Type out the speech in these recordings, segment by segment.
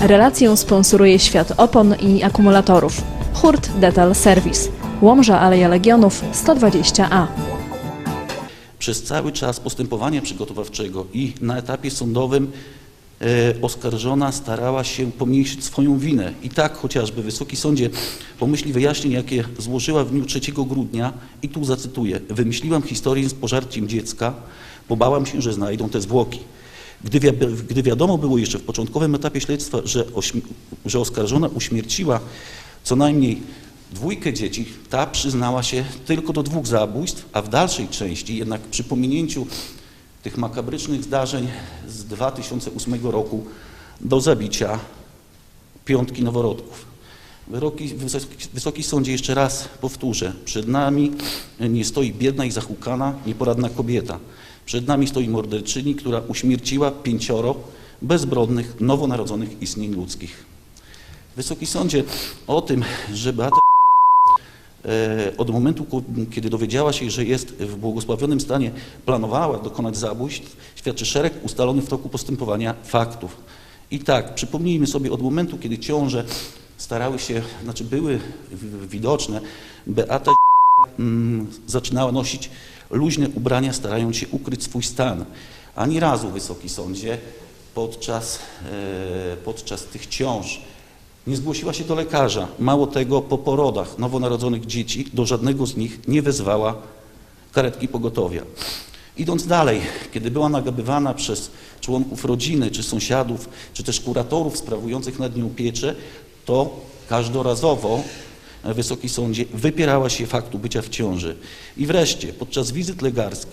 Relację sponsoruje Świat Opon i Akumulatorów. Hurt Detal Service. Łomża Aleja Legionów 120A. Przez cały czas postępowania przygotowawczego i na etapie sądowym e, oskarżona starała się pomniejszyć swoją winę. I tak chociażby Wysoki Sądzie pomyśli wyjaśnień, jakie złożyła w dniu 3 grudnia i tu zacytuję. Wymyśliłam historię z pożarciem dziecka, bo bałam się, że znajdą te zwłoki. Gdy, wi- gdy wiadomo było jeszcze w początkowym etapie śledztwa, że, że oskarżona uśmierciła co najmniej dwójkę dzieci, ta przyznała się tylko do dwóch zabójstw, a w dalszej części, jednak przy pominięciu tych makabrycznych zdarzeń z 2008 roku do zabicia piątki noworodków. Wysoki, wysoki Sądzie, jeszcze raz powtórzę, przed nami nie stoi biedna i zahukana, nieporadna kobieta. Przed nami stoi morderczyni, która uśmierciła pięcioro bezbrodnych, nowonarodzonych istnień ludzkich. Wysoki Sądzie, o tym, że Beata e, od momentu, kiedy dowiedziała się, że jest w błogosławionym stanie, planowała dokonać zabójstw, świadczy szereg ustalonych w toku postępowania faktów. I tak, przypomnijmy sobie od momentu, kiedy ciąże starały się, znaczy były widoczne, Beata mm, zaczynała nosić luźne ubrania, starając się ukryć swój stan. Ani razu, Wysoki Sądzie, podczas, e, podczas tych ciąż nie zgłosiła się do lekarza. Mało tego, po porodach nowonarodzonych dzieci do żadnego z nich nie wezwała karetki pogotowia. Idąc dalej, kiedy była nagabywana przez członków rodziny, czy sąsiadów, czy też kuratorów sprawujących nad nią pieczę, to każdorazowo Wysoki Sądzie wypierała się faktu bycia w ciąży. I wreszcie, podczas wizyt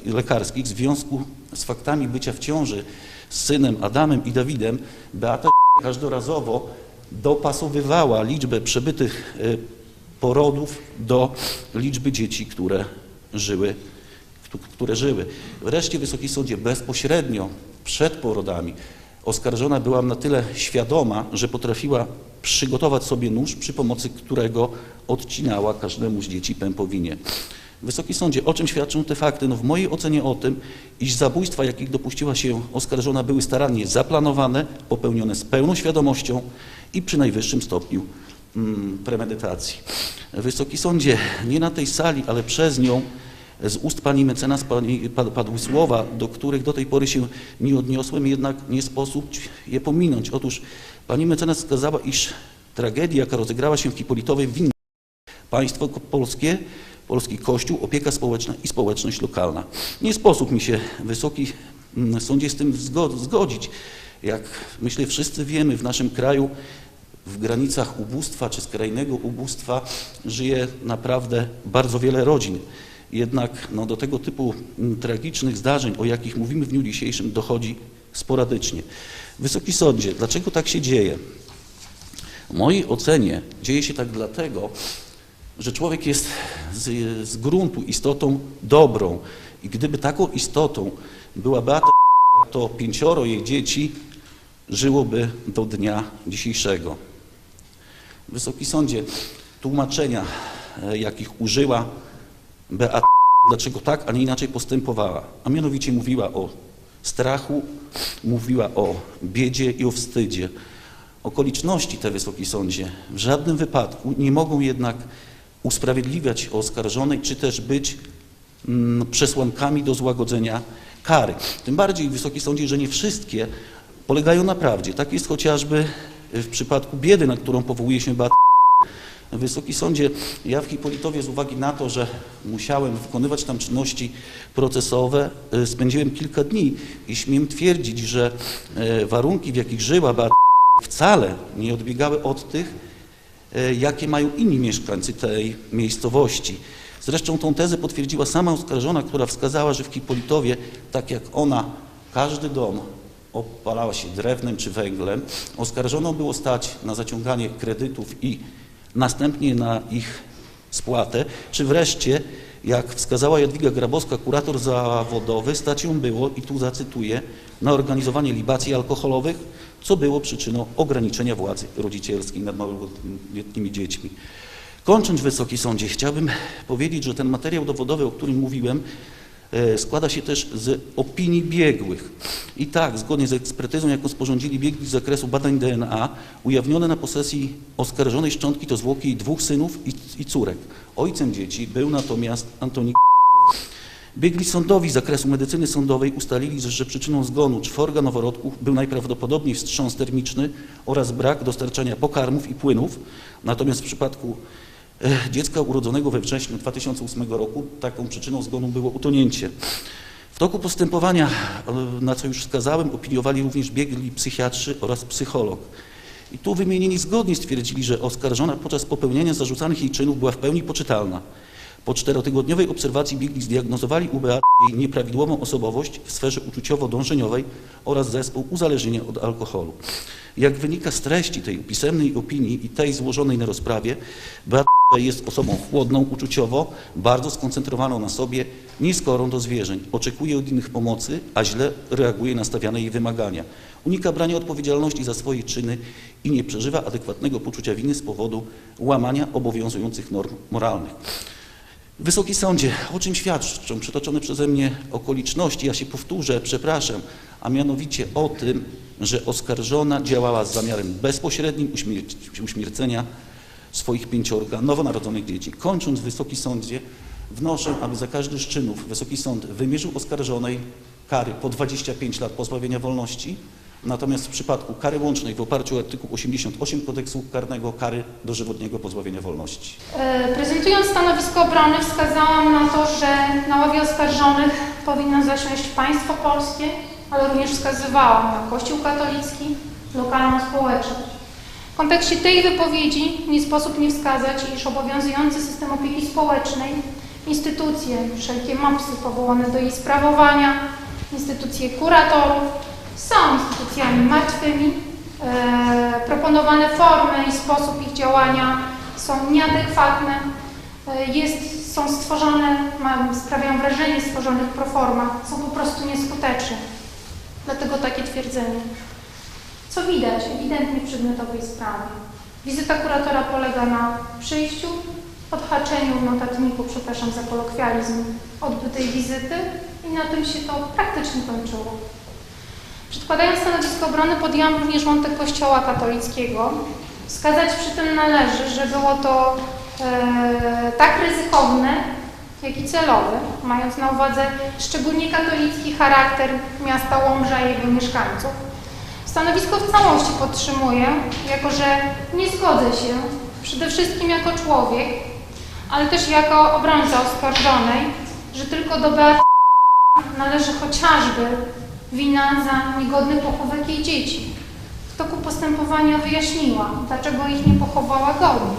lekarskich w związku z faktami bycia w ciąży z synem Adamem i Dawidem, Beata każdorazowo dopasowywała liczbę przebytych e, porodów do liczby dzieci, które żyły, któ- które żyły. Wreszcie Wysoki Sądzie bezpośrednio przed porodami oskarżona była na tyle świadoma, że potrafiła przygotować sobie nóż, przy pomocy którego odcinała każdemu z dzieci pępowinie. Wysoki Sądzie, o czym świadczą te fakty? No w mojej ocenie o tym, iż zabójstwa, jakich dopuściła się oskarżona, były starannie zaplanowane, popełnione z pełną świadomością i przy najwyższym stopniu mm, premedytacji. Wysoki Sądzie, nie na tej sali, ale przez nią z ust pani mecenas padły słowa, do których do tej pory się nie odniosłem, jednak nie sposób je pominąć. Otóż pani mecenas wskazała, iż tragedia, jaka rozegrała się w Hipolitowej, winna państwo polskie, polski kościół, opieka społeczna i społeczność lokalna. Nie sposób mi się, Wysoki mm, Sądzie, z tym zgo- zgodzić. Jak myślę wszyscy wiemy, w naszym kraju w granicach ubóstwa czy skrajnego ubóstwa żyje naprawdę bardzo wiele rodzin. Jednak no, do tego typu mm, tragicznych zdarzeń, o jakich mówimy w dniu dzisiejszym, dochodzi sporadycznie. Wysoki Sądzie, dlaczego tak się dzieje? W mojej ocenie dzieje się tak dlatego, że człowiek jest z, z gruntu istotą dobrą i gdyby taką istotą była Beata, to pięcioro jej dzieci żyłoby do dnia dzisiejszego. Wysoki Sądzie, tłumaczenia, e, jakich użyła Beata, dlaczego tak, a nie inaczej postępowała, a mianowicie mówiła o strachu, mówiła o biedzie i o wstydzie. Okoliczności te, Wysoki Sądzie, w żadnym wypadku nie mogą jednak usprawiedliwiać oskarżonej, czy też być mm, przesłankami do złagodzenia kary. Tym bardziej, Wysoki Sądzie, że nie wszystkie polegają na prawdzie. Tak jest chociażby w przypadku biedy, na którą powołuje się Beata Wysoki Sądzie, ja w Hipolitowie z uwagi na to, że musiałem wykonywać tam czynności procesowe, y, spędziłem kilka dni i śmiem twierdzić, że e, warunki, w jakich żyła Beata wcale nie odbiegały od tych, e, jakie mają inni mieszkańcy tej miejscowości. Zresztą tą tezę potwierdziła sama oskarżona, która wskazała, że w Hipolitowie, tak jak ona, każdy dom opalała się drewnem czy węglem. Oskarżoną było stać na zaciąganie kredytów i następnie na ich spłatę, czy wreszcie, jak wskazała Jadwiga Grabowska, kurator zawodowy, stać ją było, i tu zacytuję, na organizowanie libacji alkoholowych, co było przyczyną ograniczenia władzy rodzicielskiej nad małoletnimi dziećmi. Kończąc Wysoki Sądzie, chciałbym powiedzieć, że ten materiał dowodowy, o którym mówiłem, składa się też z opinii biegłych. I tak, zgodnie z ekspertyzą, jaką sporządzili biegli z zakresu badań DNA, ujawnione na posesji oskarżonej szczątki to zwłoki dwóch synów i, i córek. Ojcem dzieci był natomiast Antoni Biegli sądowi z zakresu medycyny sądowej ustalili, że przyczyną zgonu czworga noworodków był najprawdopodobniej wstrząs termiczny oraz brak dostarczania pokarmów i płynów. Natomiast w przypadku e, dziecka urodzonego we wrześniu 2008 roku taką przyczyną zgonu było utonięcie. W toku postępowania, e, na co już wskazałem, opiniowali również biegli psychiatrzy oraz psycholog. I tu wymienieni zgodnie stwierdzili, że oskarżona podczas popełniania zarzucanych jej czynów była w pełni poczytalna. Po czterotygodniowej obserwacji biegli zdiagnozowali u jej nieprawidłową osobowość w sferze uczuciowo-dążeniowej oraz zespół uzależnienia od alkoholu. Jak wynika z treści tej pisemnej opinii i tej złożonej na rozprawie, Beata jest osobą chłodną uczuciowo, bardzo skoncentrowaną na sobie, niskorą do zwierzeń. Oczekuje od innych pomocy, a źle reaguje na stawiane jej wymagania. Unika brania odpowiedzialności za swoje czyny i nie przeżywa adekwatnego poczucia winy z powodu łamania obowiązujących norm moralnych. Wysoki Sądzie, o czym świadczą przytoczone przeze mnie okoliczności? Ja się powtórzę, przepraszam, a mianowicie o tym, że oskarżona działała z zamiarem bezpośrednim uśmiercenia swoich pięciorga nowonarodzonych dzieci. Kończąc, Wysoki Sądzie, wnoszę, aby za każdy z czynów Wysoki Sąd wymierzył oskarżonej kary po 25 lat pozbawienia wolności, natomiast w przypadku kary łącznej w oparciu o artykuł 88 kodeksu karnego kary dożywotniego pozbawienia wolności. E, Prezentując stanowisko obrony wskazałam na to, że na ławie oskarżonych powinno zasiąść państwo polskie, ale również wskazywałam na Kościół katolicki, lokalną społeczność. W kontekście tej wypowiedzi nie sposób nie wskazać, iż obowiązujący system opieki społecznej, instytucje, wszelkie MAPSy powołane do jej sprawowania, instytucje kuratorów są instytucjami martwymi. E, proponowane formy i sposób ich działania są nieadekwatne. E, Jest, są stworzone, mam, sprawiają wrażenie stworzonych pro forma, są po prostu nieskuteczne. Dlatego takie twierdzenie. Co widać ewidentnie w przedmiotowej sprawie? Wizyta kuratora polega na przyjściu, odhaczeniu w notatniku, przepraszam za kolokwializm, odbytej wizyty i na tym się to praktycznie kończyło. Przedkładając stanowisko obrony podjęłam również wątek Kościoła katolickiego. Wskazać przy tym należy, że było to e, tak ryzykowne, jak i celowe, mając na uwadze szczególnie katolicki charakter miasta Łomża i jego mieszkańców. Stanowisko w całości podtrzymuję, jako że nie zgodzę się, przede wszystkim jako człowiek, ale też jako obrońca oskarżonej, że tylko do Beaty należy chociażby wina za niegodny pochówek jej dzieci. W toku postępowania wyjaśniła, dlaczego ich nie pochowała godnie.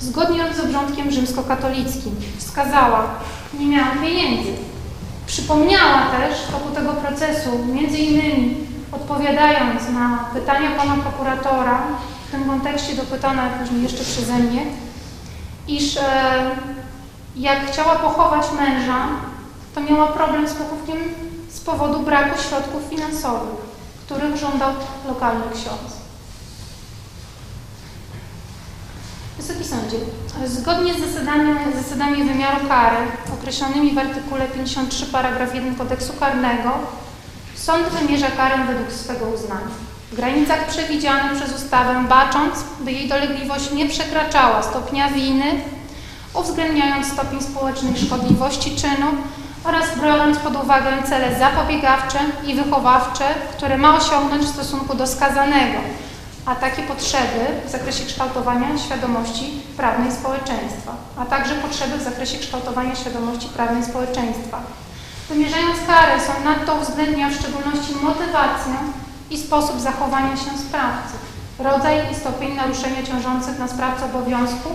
Zgodnie z obrządkiem rzymskokatolickim wskazała, nie miałam pieniędzy. Przypomniała też w toku tego procesu, między innymi odpowiadając na pytania pana prokuratora, w tym kontekście dopytana później jeszcze przeze mnie, iż e, jak chciała pochować męża, to miała problem z pochówkiem z powodu braku środków finansowych, których żądał lokalny ksiądz. Wysoki Sądzie, zgodnie z zasadami, zasadami wymiaru kary określonymi w artykule 53 paragraf 1 kodeksu karnego sąd wymierza karę według swego uznania. W granicach przewidzianych przez ustawę, bacząc, by jej dolegliwość nie przekraczała stopnia winy, uwzględniając stopień społecznej szkodliwości czynu oraz biorąc pod uwagę cele zapobiegawcze i wychowawcze, które ma osiągnąć w stosunku do skazanego, a takie potrzeby w zakresie kształtowania świadomości prawnej społeczeństwa, a także potrzeby w zakresie kształtowania świadomości prawnej społeczeństwa. Wymierzając karę, sąd nadto uwzględnia w szczególności motywację i sposób zachowania się sprawcy, rodzaj i stopień naruszenia ciążących na sprawcę obowiązku,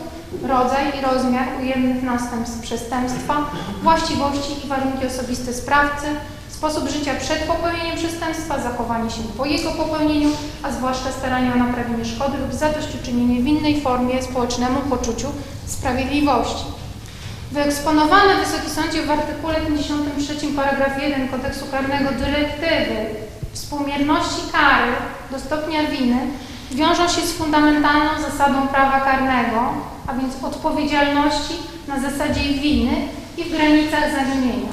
rodzaj i rozmiar ujemnych następstw przestępstwa, właściwości i warunki osobiste sprawcy, sposób życia przed popełnieniem przestępstwa, zachowanie się po jego popełnieniu, a zwłaszcza starania o naprawienie szkody lub zadośćuczynienie w innej formie społecznemu poczuciu sprawiedliwości. Wyeksponowane Wysoki Sądzie w artykule 53 paragraf 1 kodeksu karnego dyrektywy współmierności kary do stopnia winy wiążą się z fundamentalną zasadą prawa karnego, a więc odpowiedzialności na zasadzie winy i w granicach zawinienia.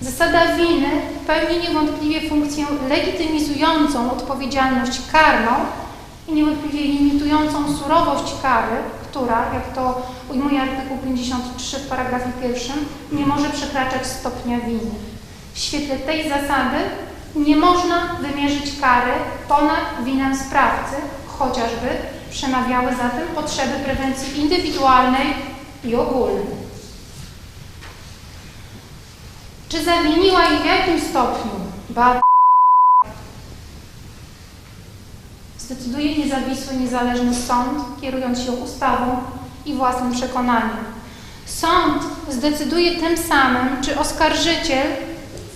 Zasada winy pełni niewątpliwie funkcję legitymizującą odpowiedzialność karną i niewątpliwie limitującą surowość kary, która, jak to ujmuje artykuł 53 w paragrafie pierwszym, nie może przekraczać stopnia winy. W świetle tej zasady nie można wymierzyć kary ponad winę sprawcy, chociażby przemawiały za tym potrzeby prewencji indywidualnej i ogólnej. Czy zawiniła i w jakim stopniu Beata zdecyduje niezawisły, niezależny sąd, kierując się ustawą i własnym przekonaniem. Sąd zdecyduje tym samym, czy oskarżyciel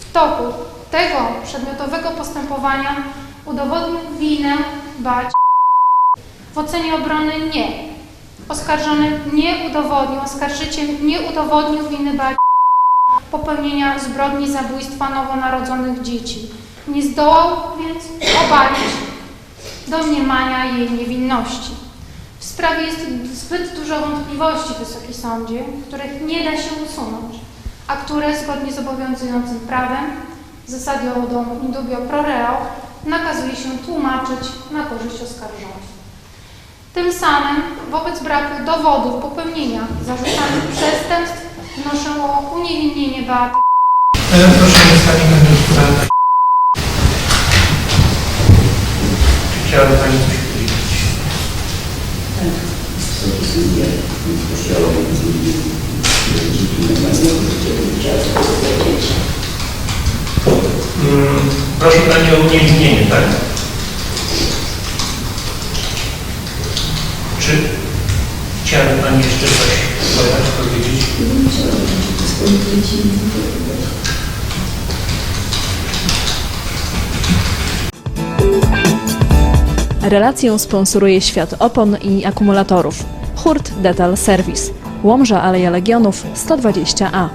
w toku tego przedmiotowego postępowania udowodnił winę bać. W ocenie obrony nie. Oskarżony nie udowodnił, oskarżyciel nie udowodnił winy bać popełnienia zbrodni zabójstwa nowonarodzonych dzieci. Nie zdołał więc obalić domniemania jej niewinności. W sprawie jest zbyt dużo wątpliwości, Wysoki Sądzie, których nie da się usunąć, a które zgodnie z obowiązującym prawem, zasadą in dubio pro reo, nakazuje się tłumaczyć na korzyść oskarżonych. Tym samym wobec braku dowodów popełnienia zarzucanych przestępstw wnoszę o uniewinnienie Beaty E, Proszę wystawić kandydaturę. Chciałaby Pani coś powiedzieć? Mm, Proszę Pani o uniewinnienie, tak? Czy chciałaby Pani jeszcze coś powiedzieć? Relację sponsoruje Świat Opon i Akumulatorów. Hurt Detal Service. Łomża Aleja Legionów 120A.